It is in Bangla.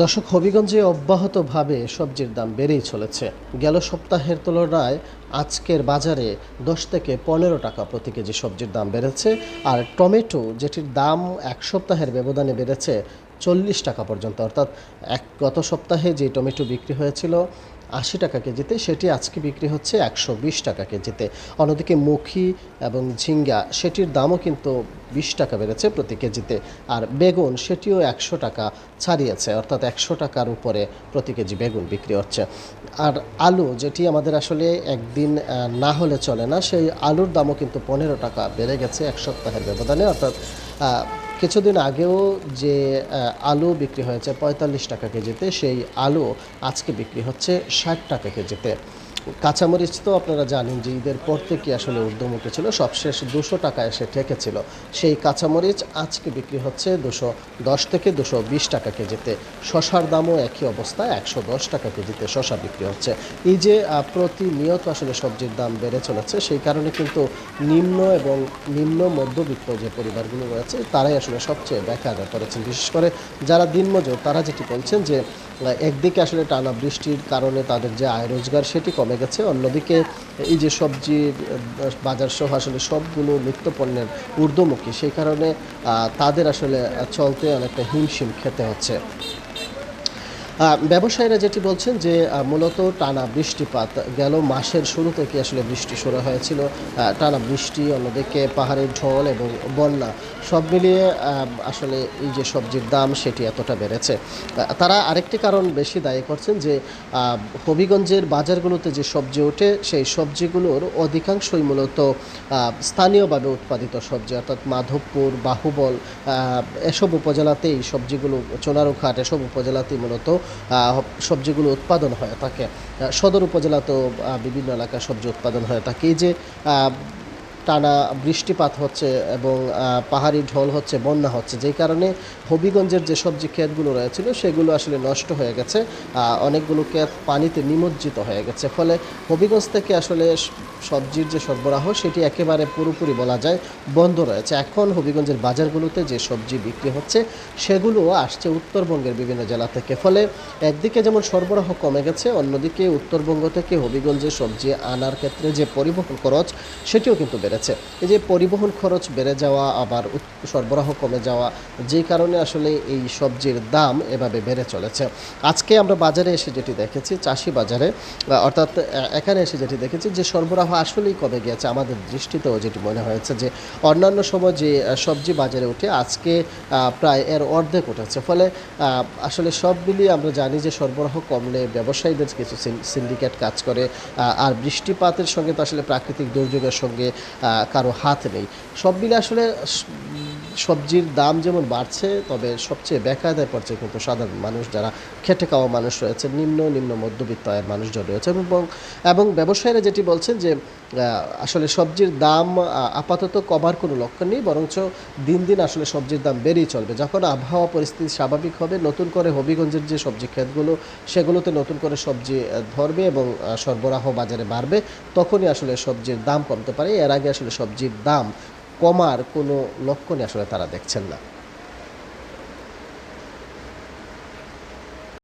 দর্শক, হবিগঞ্জে অব্যাহতভাবে সবজির দাম বেড়েই চলেছে। গেল সপ্তাহের তুলনায় আজকের বাজারে দশ থেকে পনেরো টাকা প্রতি কেজি সবজির দাম বেড়েছে, আর টমেটো, যেটির দাম এক সপ্তাহের ব্যবধানে বেড়েছে চল্লিশ টাকা পর্যন্ত। অর্থাৎ এক গত সপ্তাহে যে টমেটো বিক্রি হয়েছিল আশি টাকা কেজিতে, সেটি আজকে বিক্রি হচ্ছে একশো বিশ টাকা কেজিতে। অন্যদিকে মুখি এবং ঝিঙ্গা, সেটির দামও কিন্তু বিশ টাকা বেড়েছে প্রতি কেজিতে। আর বেগুন, সেটিও একশো টাকা ছাড়িয়েছে, অর্থাৎ একশো টাকার উপরে প্রতি কেজি বেগুন বিক্রি হচ্ছে। আর আলু, যেটি আমাদের আসলে একদিন না হলে চলে না, সেই আলুর দামও কিন্তু পনেরো টাকা বেড়ে গেছে এক সপ্তাহের ব্যবধানে, অর্থাৎ কিছুদিন আগেও যে আলু বিক্রি হয়েছে পঁয়তাল্লিশ টাকা কেজিতে, সেই আলু আজকে বিক্রি হচ্ছে ষাট টাকা কেজিতে। কাঁচামরিচ তো আপনারা জানেন যে ঈদের পর থেকে আসলে ঊর্ধ্বমুখী ছিল, সবশেষ দুশো টাকা এসে ঠেকেছিল। সেই কাঁচামরিচ আজকে বিক্রি হচ্ছে দুশো দশ থেকে দুশো বিশ টাকা কেজিতে। শশার দামও একই অবস্থায় একশো দশ টাকা কেজিতে শশা বিক্রি হচ্ছে। এই যে প্রতিনিয়ত আসলে সবজির দাম বেড়ে চলেছে, সেই কারণে কিন্তু নিম্ন এবং নিম্ন মধ্যবিত্ত যে পরিবারগুলো রয়েছে, তারাই আসলে সবচেয়ে বেকার করেছেন বিশেষ করে যারা দিনমজুর, তারা যেটি বলছেন যে একদিকে আসলে টানা বৃষ্টির কারণে তাদের যে আয় রোজগার, সেটি কমে গেছে অন্যদিকে এই যে সবজির বাজার সহ আসলে সবগুলো নিত্য পণ্যের ঊর্ধ্বমুখী, সেই কারণে তাদের আসলে চলতে অনেকটা হিমশিম খেতে হচ্ছে। ব্যবসায়ীরা যেটি বলছেন যে মূলত টানা বৃষ্টিপাত গেল মাসের শুরু থেকে আসলে বৃষ্টি শুরু হয়েছিল। টানা বৃষ্টি, অন্যদিকে পাহাড়ের ঢল এবং বন্যা সব মিলিয়ে আসলে এই যে সবজির দাম সেটি এতটা বেড়েছে। তারা আরেকটি কারণ বেশি দায়ী করছেন যে হবিগঞ্জের বাজারগুলোতে যে সবজি ওঠে, সেই সবজিগুলোর অধিকাংশই মূলত স্থানীয়ভাবে উৎপাদিত সবজি। অর্থাৎ মাধবপুর, বাহুবল এসব উপজেলাতেই সবজিগুলো চোনারুঘাট এসব উপজেলাতেই মূলত সবজিগুলো উৎপাদন হয়ে থাকে সদর উপজেলাতেও বিভিন্ন এলাকায় সবজি উৎপাদন হয়ে থাকে এই যে টানা বৃষ্টিপাত হচ্ছে এবং পাহাড়ি ঢল হচ্ছে, বন্যা হচ্ছে, যেই কারণে হবিগঞ্জের যে সবজি ক্ষেতগুলো রয়েছিল, সেগুলো আসলে নষ্ট হয়ে গেছে অনেকগুলো ক্ষেত পানিতে নিমজ্জিত হয়ে গেছে, ফলে হবিগঞ্জ থেকে আসলে সবজির যে সরবরাহ, সেটি একেবারে পুরোপুরি বলা যায় বন্ধ রয়েছে। এখন হবিগঞ্জের বাজারগুলোতে যে সবজি বিক্রি হচ্ছে সেগুলো আসছে উত্তরবঙ্গের বিভিন্ন জেলা থেকে। ফলে একদিকে যেমন সরবরাহ কমে গেছে, অন্যদিকে উত্তরবঙ্গ থেকে হবিগঞ্জে সবজি আনার ক্ষেত্রে যে পরিবহন খরচ, সেটিও কিন্তু বেড়েছে। এই যে পরিবহন খরচ বেড়ে যাওয়া, আবার সরবরাহ কমে যাওয়া, যে কারণে আসলে এই সবজির দাম এভাবে বেড়ে চলেছে। আজকে আমরা বাজারে এসে যেটি দেখেছি, চাষি বাজারে অর্থাৎ এখানে এসে যেটি দেখেছি যে সরবরাহ আসলেই কমে গিয়েছে। আমাদের দৃষ্টিতেও যেটি মনে হয়েছে যে, অন্যান্য সময় যে সবজি বাজারে উঠে আজকে প্রায় এর অর্ধেক উঠেছে। ফলে আসলে সব মিলিয়ে আমরা জানি যে, সরবরাহ কমলে ব্যবসায়ীদের কিছু সিন্ডিকেট কাজ করে আর বৃষ্টিপাতের সঙ্গে তো আসলে প্রাকৃতিক দুর্যোগের সঙ্গে কারও হাত নেই। সব মিলে আসলে সবজির দাম যেমন বাড়ছে, তবে সবচেয়ে বেকায়দায় পড়ছে কিন্তু সাধারণ মানুষ যারা খেটে খাওয়া মানুষ রয়েছে, নিম্ন নিম্ন মধ্যবিত্ত আয়ের মানুষজন রয়েছে এবং এবং ব্যবসায়ীরা যেটি বলছেন যে আসলে সবজির দাম আপাতত কমার কোনো লক্ষণ নেই, বরঞ্চ দিন দিন আসলে সবজির দাম বেড়েই চলবে। যখন আবহাওয়া পরিস্থিতি স্বাভাবিক হবে, নতুন করে হবিগঞ্জের যে সবজি ক্ষেতগুলো, সেগুলোতে নতুন করে সবজি ধরবে এবং সরবরাহ বাজারে বাড়বে, তখনই আসলে সবজির দাম কমতে পারে। এর আগে আসলে সবজির দাম কমার কোনো লক্ষণই আসলে তারা দেখছেন না।